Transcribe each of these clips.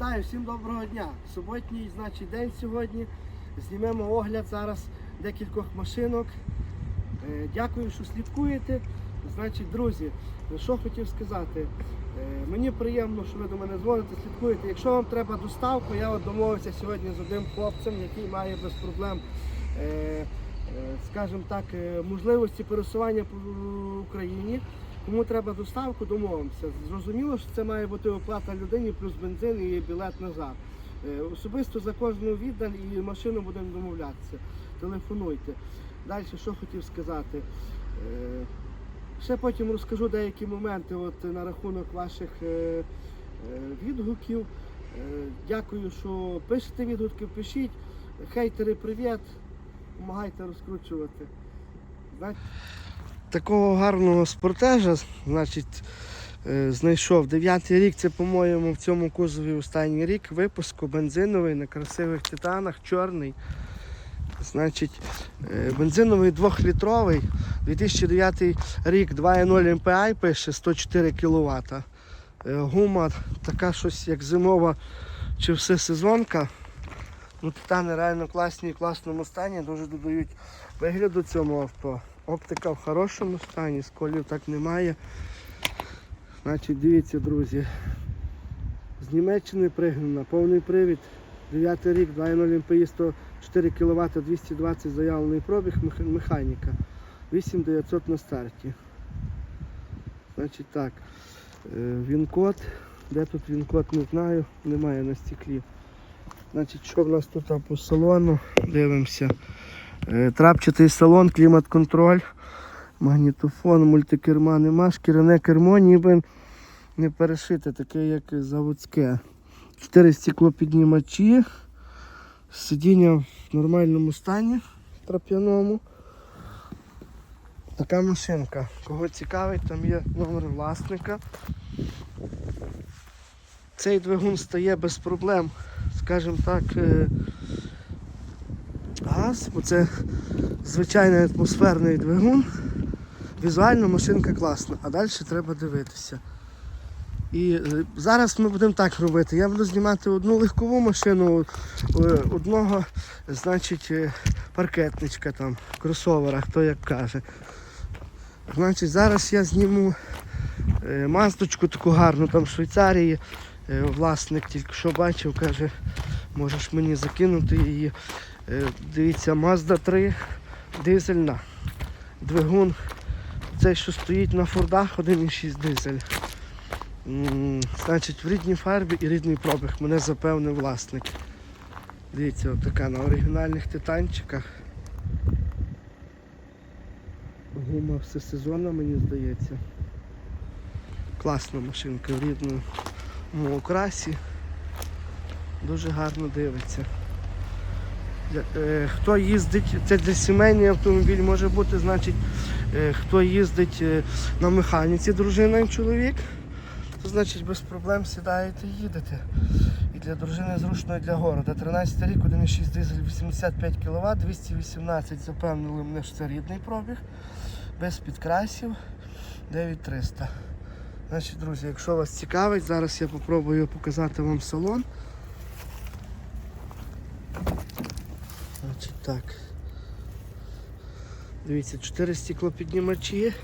Вітаю, всім доброго дня. Суботній, значить, день сьогодні. Знімемо огляд зараз декількох машинок. Е, Дякую, що слідкуєте. Значить, друзі, що хотів сказати. Е, Мені приємно, що ви до мене дзвоните, слідкуєте. Якщо вам треба доставку, я от домовився сьогодні з одним хлопцем, який має без проблем, е, скажімо так, можливості пересування по Україні. Кому треба доставку, домовимося. Зрозуміло, що це має бути оплата людині плюс бензин і білет назад. Е, Особисто за кожну віддаль і машину будемо домовлятися. Телефонуйте. Далі, що хотів сказати. Е, Ще потім розкажу деякі моменти от, на рахунок ваших е, відгуків. Дякую, що пишете відгуки, пишіть. Хейтери, привіт. Помагайте розкручувати. Знаєте, Такого гарного спортежа, значить, е, знайшов. Дев'ятий рік, це, по-моєму, в цьому кузові останній рік випуску, бензиновий на красивих титанах, чорний. Значить, е, бензиновий 2-літровий, 2009 рік 2.0 MPI пише 104 кВт. Гума така щось як зимова чи всесезонка. Ну, титани реально класні в класному стані, дуже додають вигляду цьому авто. Оптика в хорошому стані, сколів так немає. Значить, дивіться, друзі. З Німеччини пригнана, повний привід. 9 рік, 2.0 МПІ 104 кВт, 220 заявлений пробіг, механіка. 8900 на старті. Значить так. е, Він-код. Де тут він-код, не знаю, немає на стеклі. Значить, що в нас тут по салону? Дивимося. Е, Трапчатий салон, клімат-контроль, магнітофон, мультикерма нема, шкіряне кермо, ніби не перешите, таке як заводське. Чотири стеклопіднімачі, сидіння в нормальному стані, трап'яному. Така машинка. Кого цікавить, там є номер власника. Цей двигун стає без проблем, скажімо так, е, газ, бо це звичайний атмосферний двигун. Візуально машинка класна, а далі треба дивитися. І е, зараз ми будемо так робити. Я буду знімати одну легкову машину, е, одного, значить, е, паркетничка там, кросовера, хто як каже. Значить, зараз я зніму маздочку таку гарну там в Швейцарії. Власник тільки що бачив, каже, можеш мені закинути її. Е, Дивіться, Mazda 3 дизельна. Двигун. Цей, що стоїть на фордах, 1,6 дизель. Значить, в рідній фарбі і рідний пробіг. Мене запевнив власник. Дивіться, от така на оригінальних титанчиках. Гума всесезонна, мені здається. Класна машинка в рідному окрасі. Дуже гарно дивиться. Е, Хто їздить, це для сімейний автомобіль може бути, значить, е, хто їздить е, на механіці, дружина і чоловік, то значить без проблем сідаєте і їдете. І для дружини зручно і для города. 13 рік, 1,6 дизель, 85 кВт, 218 запевнили мене, що це рідний пробіг, без підкрасів, 9300. Значить, друзі, якщо вас цікавить, зараз я попробую показати вам салон. Значить так. Дивіться, 4 стеклопіднімачі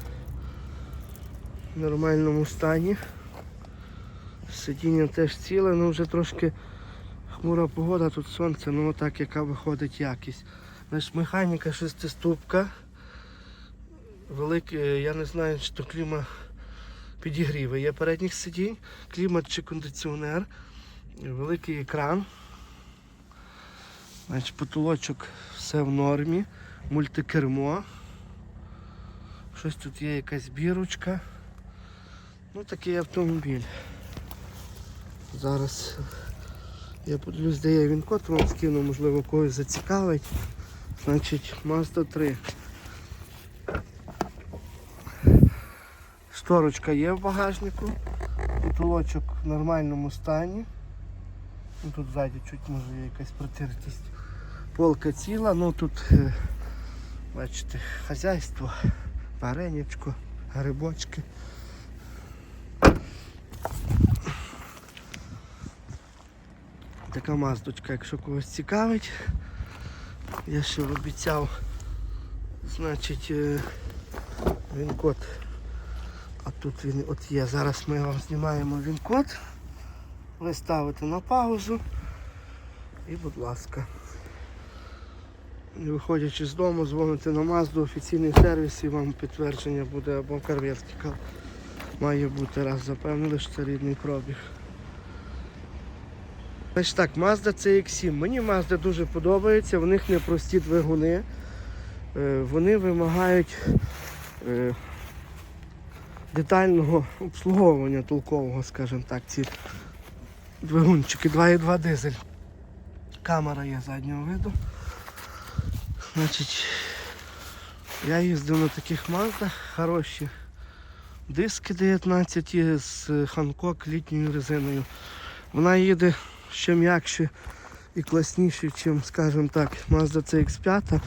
в нормальному стані. Сидіння теж ціле, ну вже трошки хмура погода, тут сонце, ну отак яка виходить якість. Значить, механіка шестиступка. Великий, я не знаю, чи то кліма підігріви є передніх сидінь, клімат чи кондиціонер, великий екран. Значить, потолочок все в нормі, мультикермо. Щось тут є якась бірочка. Ну такий автомобіль. Зараз я подивлюсь, де є він код, вам скину, можливо, когось зацікавить. Значить, Mazda 3. Шторочка є в багажнику. Потолочок в нормальному стані. Ну, тут ззаді чуть може є якась протертість. Полка ціла, ну тут е, бачите, хазяйство, вареничко, грибочки. Така маздочка, якщо когось цікавить. Я ще обіцяв, значить, е, він код. А тут він от є. Зараз ми вам знімаємо він код. Ви ставите на паузу. І будь ласка. Виходячи з дому, дзвоните на Мазду, офіційний сервіс і вам підтвердження буде або карвертика. Має бути раз запевнили, що це рідний пробіг. Значить так, Mazda CX-7. Мені Mazda дуже подобається, в них непрості двигуни. Е, Вони вимагають е, детального обслуговування толкового, скажімо так, ці двигунчики 2,2 дизель. Камера є заднього виду. Значить, я їздив на таких маздах, хороші диски 19 з Ханкок літньою резиною. Вона їде ще м'якше і класніше, ніж, скажімо так, Mazda CX5.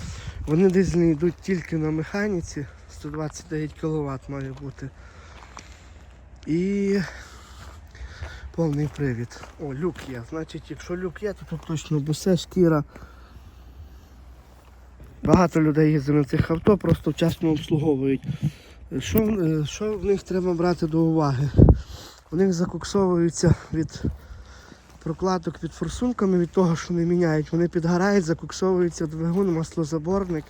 Вони дизельні йдуть тільки на механіці, 129 кВт має бути. І повний привід. О, люк є. Значить, якщо люк є, то тут точно бусе, шкіра. Багато людей їздить на цих авто, просто вчасно обслуговують. Що, е, що в них треба брати до уваги? У них закоксовуються від прокладок під форсунками, від того, що не міняють. Вони підгорають, закоксовується двигун, маслозаборник.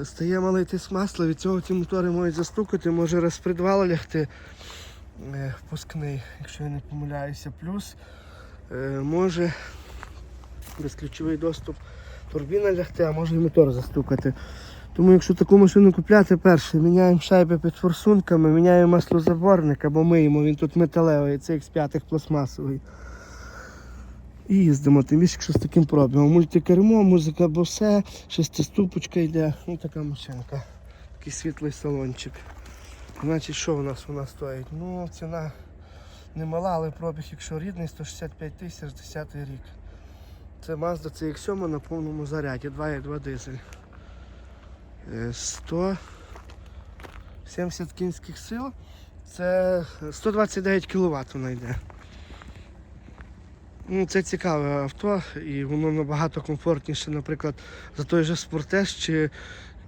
Е, Стає малий тиск масла, від цього ті мотори можуть застукати, може розпредвал лягти е, впускний, якщо я не помиляюся. Плюс може безключовий доступ турбіна лягти, а може і мотор застукати. Тому якщо таку машину купляти, перше, міняємо шайби під форсунками, міняємо маслозаборник або миємо, він тут металевий, це X5 пластмасовий. І їздимо, тим більше, якщо з таким пробігом. Мультикермо, музика Bose, шестиступочка йде, ну така машинка. Такий світлий салончик. Значить, що у нас вона стоїть? Ну, ціна немала, але пробіг, якщо рідний, 165 тисяч 10 рік. Це Mazda CX-7 на повному заряді, 2,2 дизель. Е, 170 кінських сил. Це 129 кВт вона йде. Ну, це цікаве авто і воно набагато комфортніше, наприклад, за той же Спортеж чи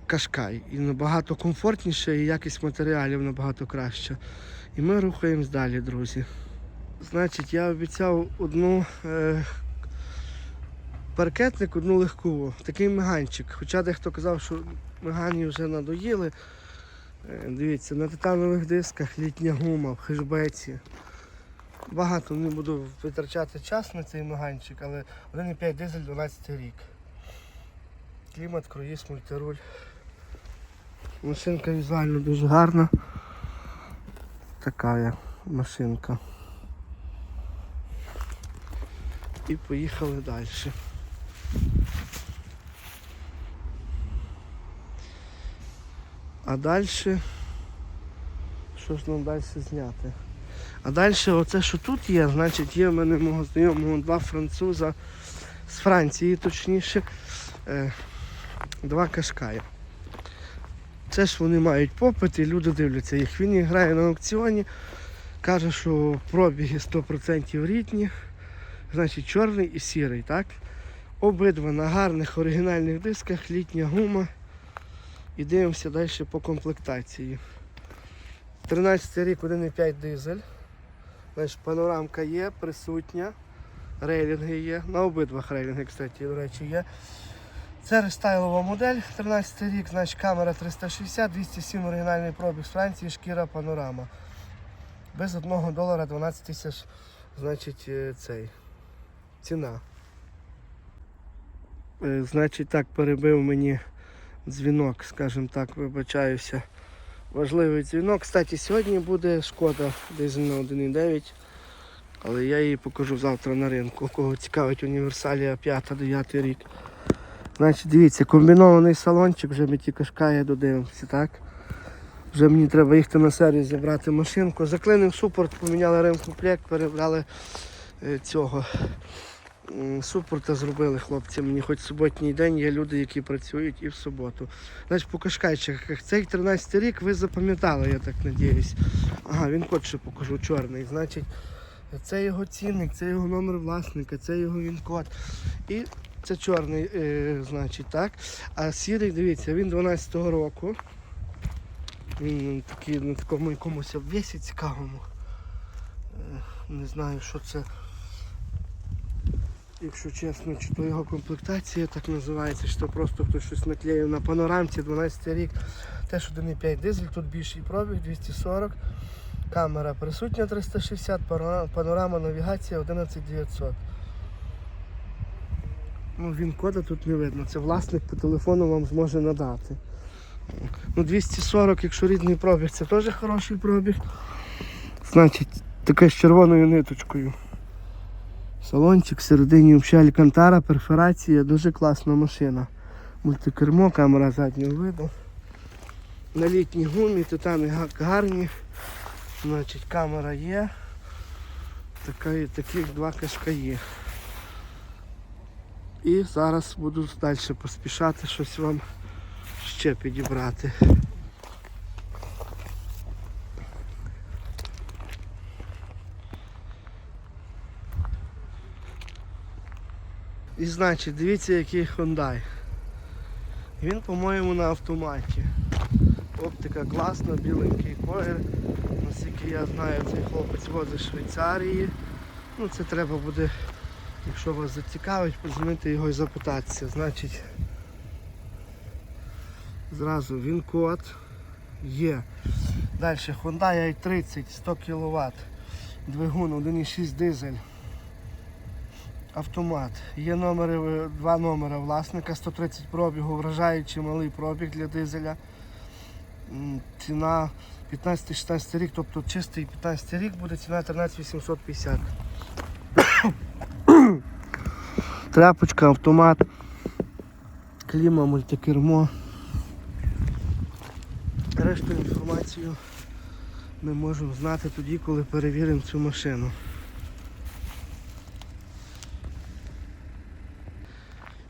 Кашкай. І набагато комфортніше і якість матеріалів набагато краща. І ми рухаємось далі, друзі. Значить, я обіцяв одну е, паркетник, одну легкову. Такий меганчик. Хоча дехто казав, що мегані вже надоїли. Е, Дивіться, на титанових дисках літня гума в хешбеці. Багато не буду витрачати час на цей меганчик, але 1,5 дизель 12 рік. Клімат, круїз, мультируль. Машинка візуально дуже гарна. Така машинка. І поїхали далі. А далі, що ж нам далі зняти? А далі оце, що тут є, значить є в мене мого знайомого два француза з Франції, точніше, е, два кашкая. Це ж вони мають попит і люди дивляться їх. Він грає на аукціоні, каже, що пробіги 100% рідні, значить чорний і сірий, так? Обидва на гарних оригінальних дисках, літня гума. І дивимося далі по комплектації. 13 рік 1,5 дизель. Значить, панорамка є, присутня. Рейлінги є. На обидвах рейлінги, кстати, до речі, є. Це рестайлова модель, 13 рік, значить камера 360, 207 оригінальний пробіг з Франції, шкіра панорама. Без 1 долара 12 тисяч, значить, е, цей. Ціна. Е, Значить, так, перебив мені дзвінок, скажімо так, вибачаюся. Важливий дзвінок. Кстати, сьогодні буде шкода дизельна 1.9, але я її покажу завтра на ринку. Кого цікавить універсалія 5-9 рік. Значить, дивіться, комбінований салончик, вже ми ті кашкає додивимося, так? Вже мені треба їхати на сервіс забрати машинку. Заклинив супорт, поміняли ремкомплект, перебрали е, цього. Супорта зробили хлопці. Мені хоч суботній день є люди, які працюють і в суботу. Значить, по кашкайчиках. Цей 13 рік ви запам'ятали, я так надіюсь. Ага, він код ще покажу чорний. Значить, Це його цінник, це його номер власника, це його він-код. І це чорний, е, значить, так. А сірий, дивіться, він 12-го року. Він такий на такому якомусь обвесі цікавому. Е, Не знаю, що це. Якщо чесно, чи то його комплектація так називається, чи то просто хтось щось наклеїв на панорамці 12 рік. Теж 1,5 дизель, тут більший пробіг 240. Камера присутня 360, панорама навігація 11900. Ну, він кода тут не видно. Це власник по телефону вам зможе надати. Ну, 240, якщо рідний пробіг, це теж хороший пробіг. Значить, таке з червоною ниточкою. Салончик всередині взагалі алькантара, перфорація, дуже класна машина. Мультикермо, камера заднього виду. На літній гумі, титани га- гарні. Значить, камера є. Така, таких два кашка є. І зараз буду далі поспішати щось вам ще підібрати. І значить, дивіться, який Hyundai. Він, по-моєму, на автоматі. Оптика класна, біленький колір. Наскільки я знаю, цей хлопець возить з Швейцарії. Ну, це треба буде, якщо вас зацікавить, подзвонити його і запитатися. Значить, зразу він код є. Далі Hyundai i30 100 кВт. Двигун 1,6 дизель. Автомат. Є номери, е, два номера власника, 130 пробігу, вражаючи малий пробіг для дизеля. Ціна 15-16 рік, тобто чистий 15 рік буде ціна 13 850. Тряпочка, автомат, кліма, мультикермо. Решту інформацію ми можемо знати тоді, коли перевіримо цю машину.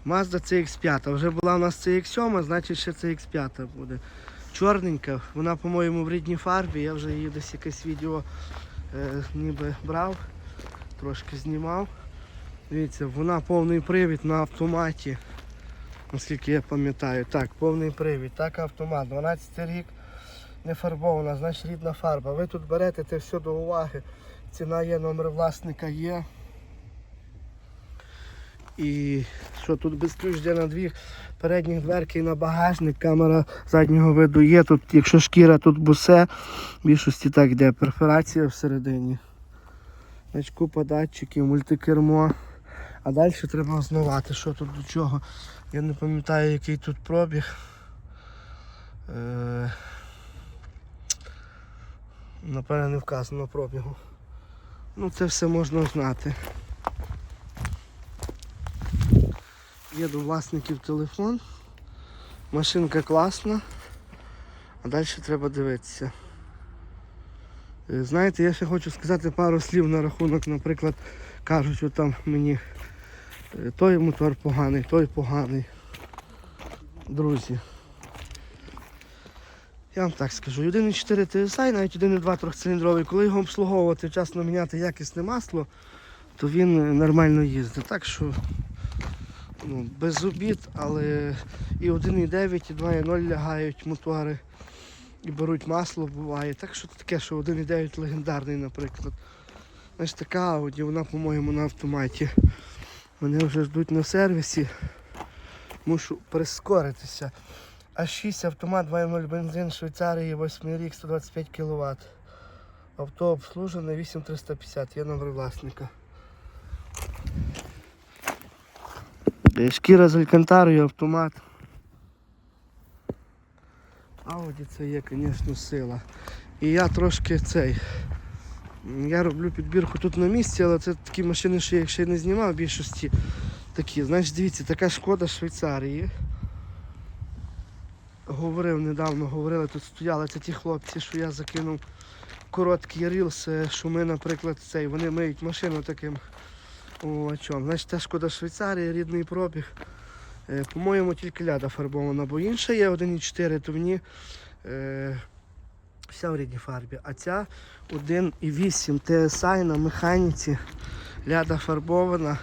Mazda CX5. Вже була у нас CX7, значить ще CX5 буде. Чорненька, вона, по-моєму, в рідній фарбі. Я вже її десь якесь відео е, ніби брав, трошки знімав. Дивіться, вона повний привід на автоматі. Наскільки я пам'ятаю. Так, повний привід, так автомат. 12 рік не фарбована, значить рідна фарба. Ви тут берете це все до уваги. Ціна є, номер власника є. І що тут безключ йде на дві передніх дверки і на багажник, камера заднього виду є. Тут, якщо шкіра, тут бусе, в більшості так йде, перфорація всередині. Значить, купа датчиків, мультикермо. А далі треба узнавати, що тут до чого. Я не пам'ятаю, який тут пробіг. Е... Напевно, не вказано пробігу. Ну це все можна знати. Є до власників телефон. Машинка класна. А далі треба дивитися. Е, Знаєте, я ще хочу сказати пару слів на рахунок, наприклад, кажуть, що там мені е, той мотор поганий, той поганий. Друзі. Я вам так скажу, 1,4 TSI, навіть 1,2 трьохциліндровий, коли його обслуговувати, вчасно міняти якісне масло, то він е, нормально їздить. Так що ну, без обід, але і 1,9, і 2,0 лягають мотори і беруть масло, буває. Так що таке, що 1,9 легендарний, наприклад. Ось така Audi, вона, по-моєму, на автоматі. Мене вже ждуть на сервісі. Мушу прискоритися. А 6 автомат 2.0 бензин Швейцарії, 8 рік, 125 кВт. Авто обслужене 8350, є номер власника. Шкіра з алькантарою, автомат. Ауді це є, звісно, сила. І я трошки цей. Я роблю підбірку тут на місці, але це такі машини, що я ще не знімав в більшості такі. Знаєш, дивіться, така шкода Швейцарії. Говорив недавно, говорили, тут стояли це ті хлопці, що я закинув короткий рілс, е, що ми, наприклад, цей, вони миють машину таким умивачом. Значить, та шкода Швейцарії, рідний пробіг. Е, По-моєму, тільки ляда фарбована, бо інша є 1,4, то в ній е, Вся в рідній фарбі. А ця 1,8 TSI на механіці. Ляда фарбована,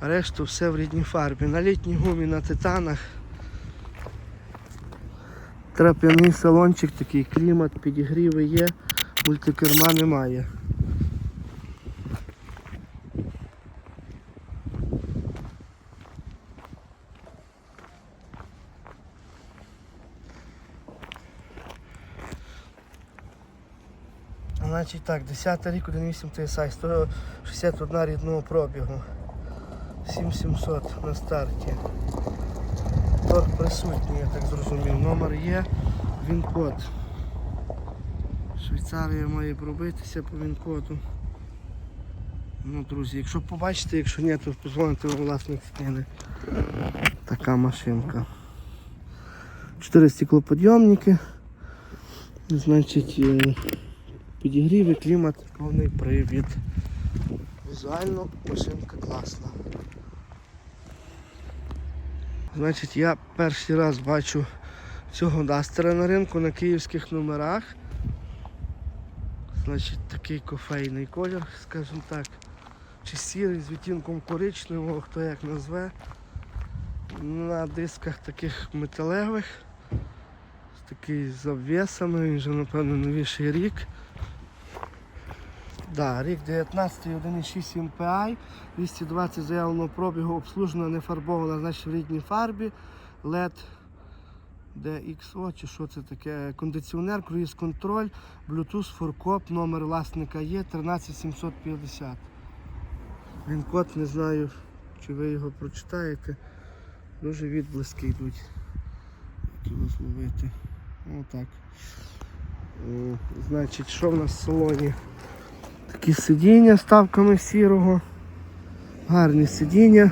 а решту все в рідній фарбі. На літній гумі на титанах. Трап'яний салончик, такий клімат, підігріви є, мультикерма немає. Значить так, 10 рік 1.8 TSI, 161 рідного пробігу. 7700 на старті. Торг присутній, я так зрозумів. Номер є, він код. Швейцарія має пробитися по він-коду. Ну, друзі, якщо побачите, якщо ні, то позвоните власник скине. Така машинка. Чотири стеклоподйомники. Значить, е, підігрів і клімат, повний привід. Візуально машинка класна. Значить, я перший раз бачу цього дастера на ринку на київських номерах. Значить, такий кофейний колір, скажімо так. Чи сірий з відтінком коричневого, хто як назве. На дисках таких металевих. З такий з обвісами, він вже напевно новіший рік. Да, рік 19 1,6 MPI, 220 заявленого пробігу, обслужена, не фарбована, значить в рідній фарбі, LED DXO, чи що це таке, кондиціонер, круїз контроль, Bluetooth, форкоп, номер власника є 13750. Він код, не знаю, чи ви його прочитаєте. Дуже відблиски йдуть. Отак. Значить, що в нас в салоні? Такі сидіння з ставками сірого. Гарні сидіння.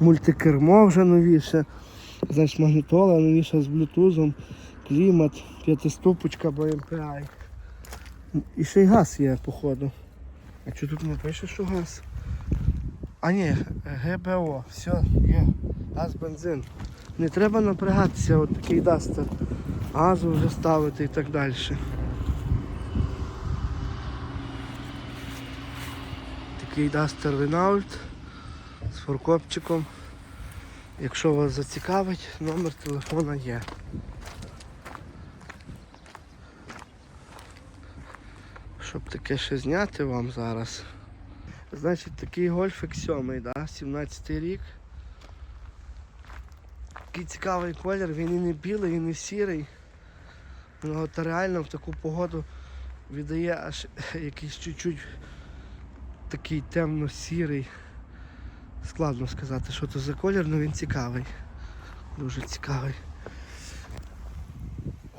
Мультикермо вже новіше. Значить, магнітола новіша з блютузом, клімат, п'ятиступочка BMPI. І ще й газ є, походу. А що тут не пише, що газ? А ні, ГБО, все, є. Газ, бензин. Не треба напрягатися, от такий дастер. Газу вже ставити і так далі. Такий дастер Renault з форкопчиком. Якщо вас зацікавить, номер телефона є. Щоб таке ще зняти вам зараз. Значить такий гольфик 7, да? 17 рік. Такий цікавий колір, він і не білий, і не сірий. Він от реально в таку погоду віддає аж якийсь чуть-чуть такий темно-сірий. Складно сказати, що це за колір, але він цікавий. Дуже цікавий.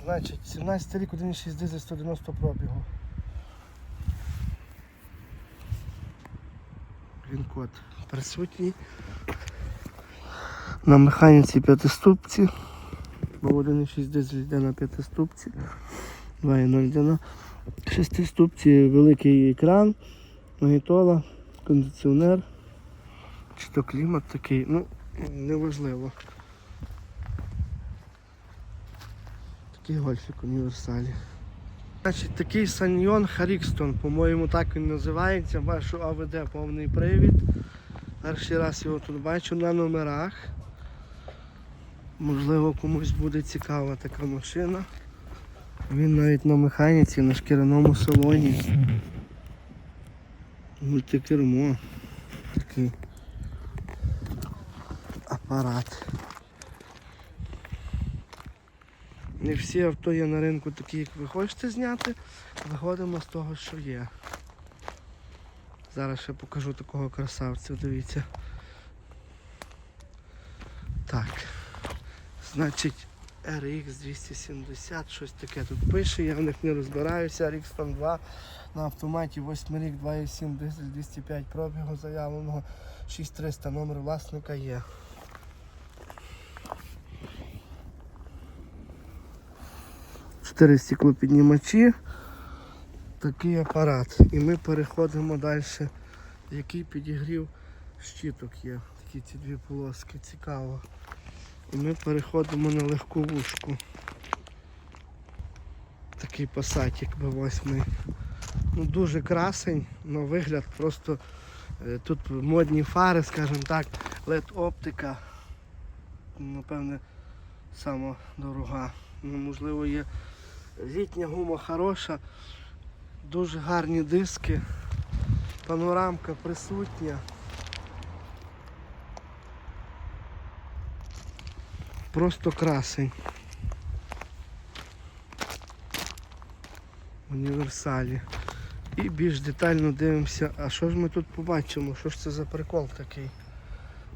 Значить, 17 рік 1,6 дизель 190 пробігу. Він код присутній. На механіці п'ятиступці. Бо 1,6 дизель йде на п'ятиступці. 2,0 йде на шестиступці, великий екран, магнітола, кондиціонер. Чи то клімат такий, ну, неважливо. Такий гольфик універсалі. Значить, такий Саньйон Харікстон, по-моєму, так він називається. Бачу АВД повний привід. Перший раз його тут бачу на номерах. Можливо, комусь буде цікава така машина. Він навіть на механіці, на шкіряному салоні. Мультикермо. Такий апарат. Не всі авто є на ринку такі, як ви хочете зняти. Виходимо з того, що є. Зараз ще покажу такого красавця, дивіться. Так. Значить, RX 270, щось таке тут пише, я в них не розбираюся. RX там 2 на автоматі 8 рік, 2,7 дизель, 205 пробігу заявленого, 6300 номер власника є. Чотири стеклопіднімачі. Такий апарат. І ми переходимо далі. Який підігрів щиток є. Такі ці дві полоски, цікаво. І ми переходимо на легковушку. Такий пасатик B8. Ну, дуже красень, але вигляд просто е, тут модні фари, скажімо так, LED оптика. Напевне, сама дорога. Ну, можливо, є літня гума хороша, дуже гарні диски, панорамка присутня. Просто красень. Універсалі. І більш детально дивимося, а що ж ми тут побачимо, що ж це за прикол такий.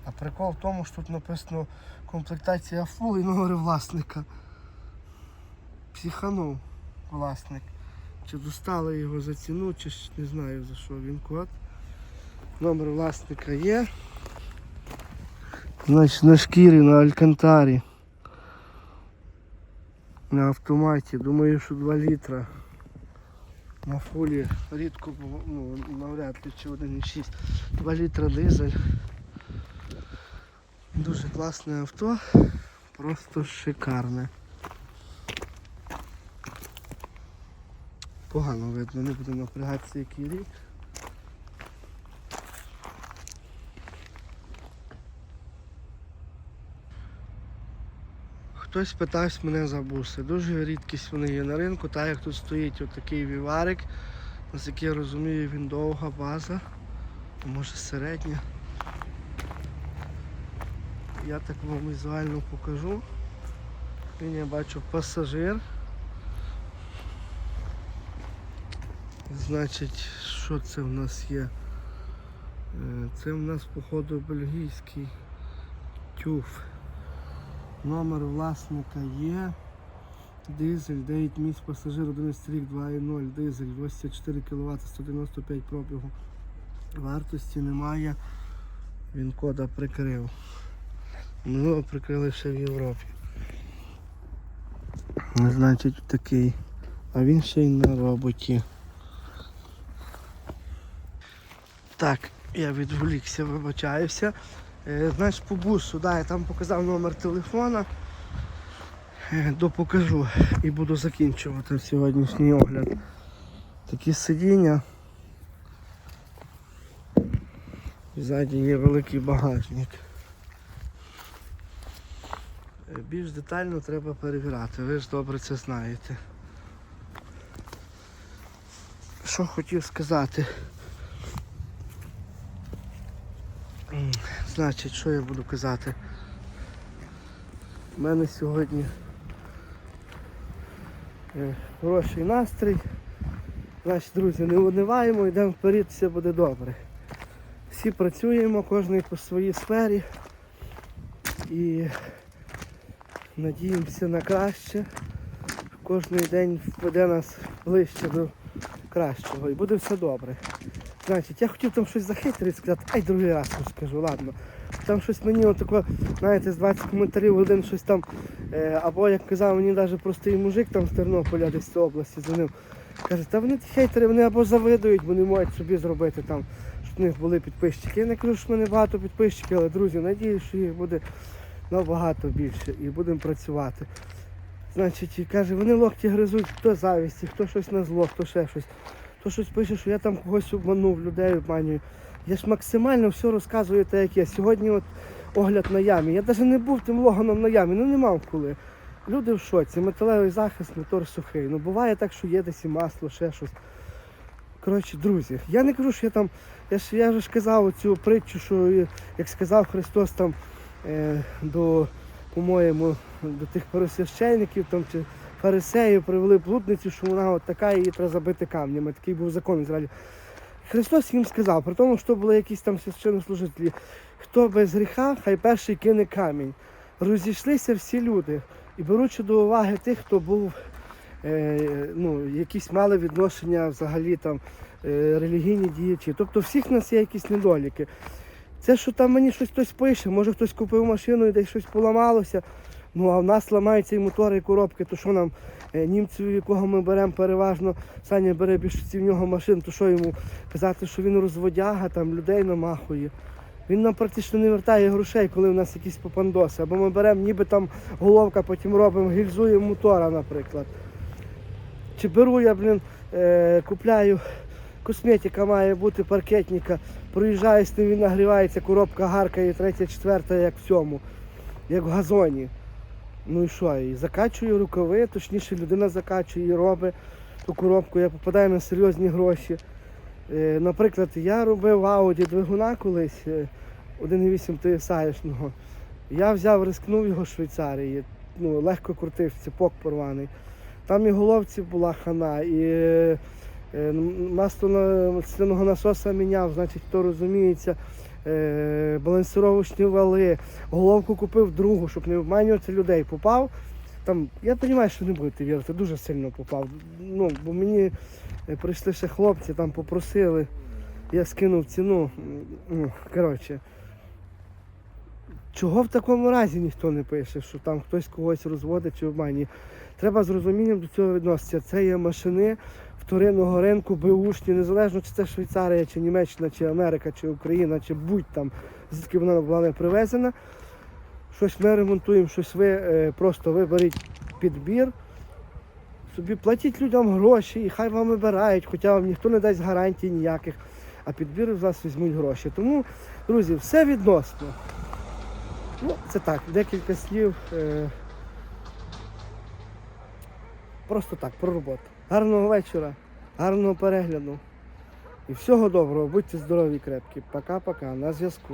А прикол в тому, що тут написано комплектація фул і номер власника. Психанув власник. Чи достали його за ціну, чи не знаю за що він код. Номер власника є. Значить на шкірі, на алькантарі. На автоматі. Думаю, що 2 літра. На фулі рідко ну, навряд ли чи 1,6. 2 літра дизель. Дуже класне авто, просто шикарне. Погано видно, не буду напрягатися який рік. Хтось питався мене за буси. Дуже рідкість вони є на ринку, так як тут стоїть отакий віварик, наскільки я розумію, він довга база, а може середня. Я так вам візуально покажу. Він я бачу пасажир. Значить, що це в нас є? Е, Це в нас, походу, бельгійський тюф. Номер власника є. Дизель, 9 місць пасажир, 11 рік, 2.0, дизель, 84 кВт, 195 пробігу. Вартості немає. Він кода прикрив. Минуло прикрили ще в Європі. Значить такий. А він ще й на роботі. Так, я відволікся, вибачаюся. Е, знаєш, по бусу, да, я там показав номер телефона. Е, допокажу і буду закінчувати сьогоднішній огляд. Такі сидіння. Ззаді є великий багажник. Е, Більш детально треба перевіряти, ви ж добре це знаєте. Що хотів сказати? Значить, що я буду казати? У мене сьогодні е, хороший настрій. Значить, друзі, не униваємо, йдемо вперед, все буде добре. Всі працюємо, кожен по своїй сфері і надіємося на краще. Кожен день веде нас ближче до кращого і буде все добре. Значить, я хотів там щось захитрити сказати, ай другий раз скажу, ладно. Там щось мені отако, знаєте, з 20 коментарів один щось там, е, або як казав мені навіть простий мужик там з Тернополя, десь з області дзвонив. Каже, та вони ті хейтери, вони або завидують, бо не можуть собі зробити там, щоб в них були підписчики. Я не кажу, що в мене багато підписчиків, але друзі, надіюсь, що їх буде набагато більше і будемо працювати. Значить, каже, вони локті гризуть, хто завісті, хто щось на зло, хто ще щось. Хто щось пише, що я там когось обманув, людей обманюю. Я ж максимально все розказую так, як є. Сьогодні от огляд на ямі. Я навіть не був тим логаном на ямі, ну не мав коли. Люди в шоці, металевий захист, мотор сухий. Ну буває так, що є десь і масло, ще щось. Коротше, друзі, я не кажу, що я там. Я ж я ж казав цю притчу, що як сказав Христос там е, до, по-моєму, до тих пересвященників там чи фарисеїв привели блудницю, що вона от така, її треба забити камнями. Такий був закон в Ізраїлі. Христос їм сказав, при тому, що були якісь там священнослужителі, хто без гріха, хай перший кине камінь. Розійшлися всі люди. І беручи до уваги тих, хто був, е, ну, якісь мали відношення взагалі там е, релігійні діячі. Тобто всіх нас є якісь недоліки. Це, що там мені щось хтось пише, може хтось купив машину і десь щось поламалося. Ну а в нас ламаються і мотори, і коробки, то що нам е, німцю, якого ми беремо переважно, Саня бере більшості в нього машин, то що йому казати, що він розводяга, там людей намахує. Він нам практично не вертає грошей, коли в нас якісь попандоси. Або ми беремо ніби там головка, потім робимо, гільзуємо мотора, наприклад. Чи беру я, блін, е, купляю косметика має бути паркетника, проїжджаю з ним, він нагрівається, коробка гаркає, третя, четверта, як в цьому, як в газоні. Ну і що, і закачую рукави, точніше людина закачує і робить ту коробку, я попадаю на серйозні гроші. Е, наприклад, я робив Audi двигуна колись, е, 1,8 TSI-шного. Я взяв, рискнув його в Швейцарії, ну, легко крутив, ціпок порваний. Там і головці була хана, і е, е, масло на насоса міняв, значить, хто розуміється, е, балансировочні вали, головку купив другу, щоб не обманювати людей. Попав. Там, я розумію, що не будете вірити, дуже сильно попав. Ну, бо мені е, прийшли ще хлопці, там попросили, я скинув ціну. Ну, коротше. Чого в такому разі ніхто не пише, що там хтось когось розводить чи обманює? Треба з розумінням до цього відноситися. Це є машини вторинного ринку, беушні, незалежно чи це Швейцарія, чи Німеччина, чи Америка, чи Україна, чи будь там, звідки вона була не привезена. Щось ми ремонтуємо, щось ви е, просто виберіть підбір. Собі платіть людям гроші і хай вам вибирають, хоча вам ніхто не дасть гарантій ніяких, а підбір з вас візьмуть гроші. Тому, друзі, все відносно. Ну, це так, декілька слів. Е... Просто так, про роботу. Гарного вечора, гарного перегляду. І всього доброго, будьте здорові і крепкі. Пока-пока, на зв'язку.